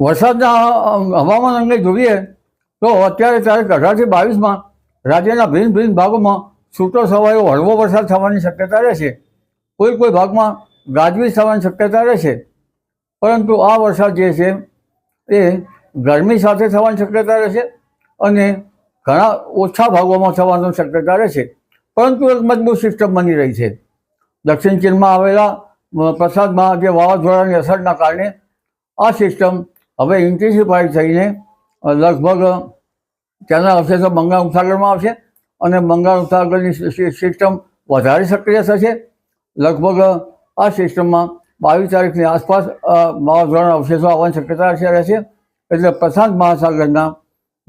વરસાદના હવામાન અંગે જોઈએ તો અત્યારે તારીખ અઢારથી બાવીસમાં રાજ્યના ભિન્ન ભિન્ન ભાગોમાં છૂટો છવાયો હળવો વરસાદ થવાની શક્યતા રહેશે કોઈ કોઈ ભાગમાં ગાજવીજ થવાની શક્યતા રહેશે પરંતુ આ વરસાદ જે છે એ ગરમી સાથે થવાની શક્યતા રહેશે અને ઘણા ઓછા ભાગોમાં થવાની શક્યતા રહેશે પરંતુ એક મજબૂત સિસ્ટમ બની રહી છે. દક્ષિણ ચીનમાં આવેલા પ્રસાદમાં જે વાવાઝોડાની અસરના કારણે આ સિસ્ટમ હવે ઇન્ટેન્સિફાઈ થઈને લગભગ ત્યાંના અવશેષો બંગાળ ઉપસાગરમાં આવશે અને બંગાળ ઉપસાગરની સિસ્ટમ વધારે સક્રિય થશે. લગભગ આ સિસ્ટમમાં બાવીસ તારીખની આસપાસ વાવાઝોડાના અવશેષો આવવાની શક્યતા રહેશે એટલે પ્રશાંત મહાસાગરના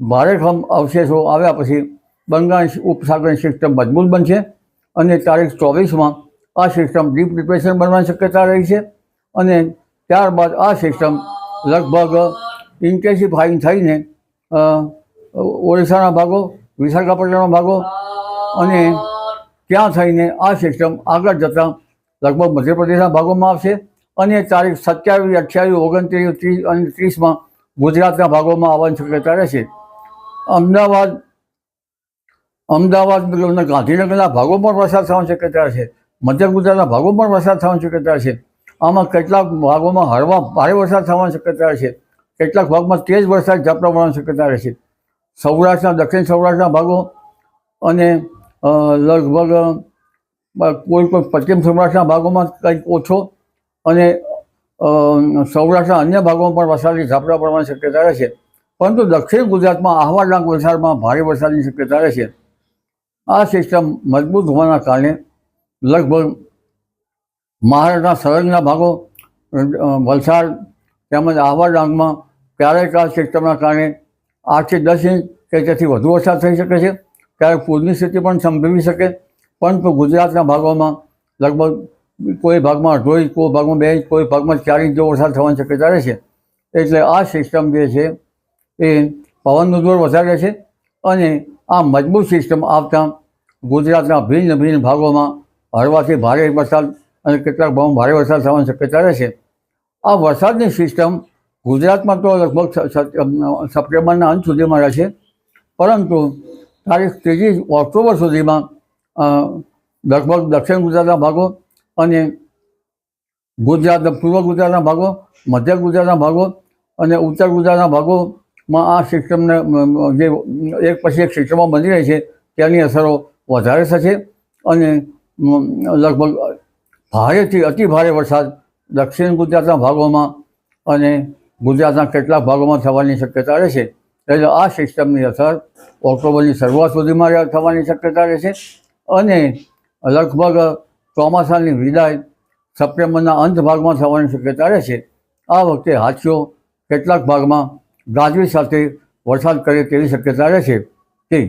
ભારેખમ અવશેષો આવ્યા પછી બંગાળ ઉપસાગરની સિસ્ટમ મજબૂત બનશે અને તારીખ ચોવીસમાં આ સિસ્ટમ ડીપ ડિપ્રેશન બનવાની શક્યતા રહી છે. અને ત્યારબાદ આ સિસ્ટમ લગભગ ઇન્ટેન્સિફાઈંગ થઈને ઓડિશાના ભાગો, વિશાખાપટ્ટનમના ભાગો અને ત્યાં થઈને આ સિસ્ટમ આગળ જતાં લગભગ મધ્યપ્રદેશના ભાગોમાં આવશે અને તારીખ સત્યાવીસ, અઠ્યાવીસ, ઓગણત્રીસ, ત્રીસ અને ત્રીસમાં ગુજરાતના ભાગોમાં આવવાની શક્યતા રહેશે. અમદાવાદ અમદાવાદ ગાંધીનગરના ભાગો પણ વરસાદ થવાની શક્યતા છે. મધ્ય ગુજરાતના ભાગો પણ વરસાદ થવાની શક્યતા છે. આમાં કેટલાક ભાગોમાં હળવા ભારે વરસાદ થવાની શક્યતા છે. કેટલાક ભાગમાં તેજ વરસાદ ઝાપટા પડવાની શક્યતા રહેશે સૌરાષ્ટ્રના, દક્ષિણ સૌરાષ્ટ્રના ભાગો અને લગભગ કોઈ કોઈ પશ્ચિમ સૌરાષ્ટ્રના ભાગોમાં કંઈક ઓછો અને સૌરાષ્ટ્રના અન્ય ભાગોમાં પણ વરસાદી ઝાપટા પડવાની શક્યતા રહેશે પરંતુ દક્ષિણ ગુજરાતમાં આહવા ડાંગ વલસાડમાં ભારે વરસાદની શક્યતા રહેશે આ સિસ્ટમ મજબૂત હોવાના કારણે લગભગ મહારાષ્ટ્રના સરહદના ભાગો વલસાડ તેમજ આહવા ડાંગમાં ક્યારેક આ સિસ્ટમના કારણે આઠથી દસ ઇંચ કે તેથી વધુ વરસાદ થઈ શકે છે, ક્યારેક પૂરની સ્થિતિ પણ સંભવી શકે. પરંતુ ગુજરાતના ભાગોમાં લગભગ કોઈ ભાગમાં અઢો ઇંચ, કોઈ ભાગમાં બે ઇંચ, કોઈ ભાગમાં ચાર ઇંચ વરસાદ થવાની શક્યતા રહે છે. એટલે આ સિસ્ટમ જે છે એ પવનનું જોર વધારે છે અને આ મજબૂત સિસ્ટમ આવતા ગુજરાતના ભિન્ન ભિન્ન ભાગોમાં હળવાથી ભારે વરસાદ અને કેટલાક ભાવમાં ભારે વરસાદ થવાની શક્યતા રહેશે. આ વરસાદની સિસ્ટમ ગુજરાતમાં તો લગભગ સપ્ટેમ્બરના અંત સુધીમાં રહેશે. પરંતુ તારીખ ત્રીજી ઓક્ટોબર સુધીમાં લગભગ દક્ષિણ ગુજરાતના ભાગો અને ગુજરાત, પૂર્વ ગુજરાતના ભાગો, મધ્ય ગુજરાતના ભાગો અને ઉત્તર ગુજરાતના ભાગોમાં આ સિસ્ટમને જે એક પછી એક સિસ્ટમો બની રહી છે, તેની અસરો વધારે થશે અને લગભગ ભારેથી અતિ ભારે વરસાદ દક્ષિણ ગુજરાતના ભાગોમાં અને ગુજરાતના કેટલાક ભાગોમાં થવાની શક્યતા રહેશે એટલે આ સિસ્ટમની અસર ઓક્ટોબરની શરૂઆત સુધીમાં થવાની શક્યતા રહેશે અને લગભગ ચોમાસાની વિદાય સપ્ટેમ્બરના અંત ભાગમાં થવાની શક્યતા રહેશે આ વખતે હાથીઓ કેટલાક ભાગમાં ગાજવી સાથે વરસાદ કરે તેવી શક્યતા રહેશે તે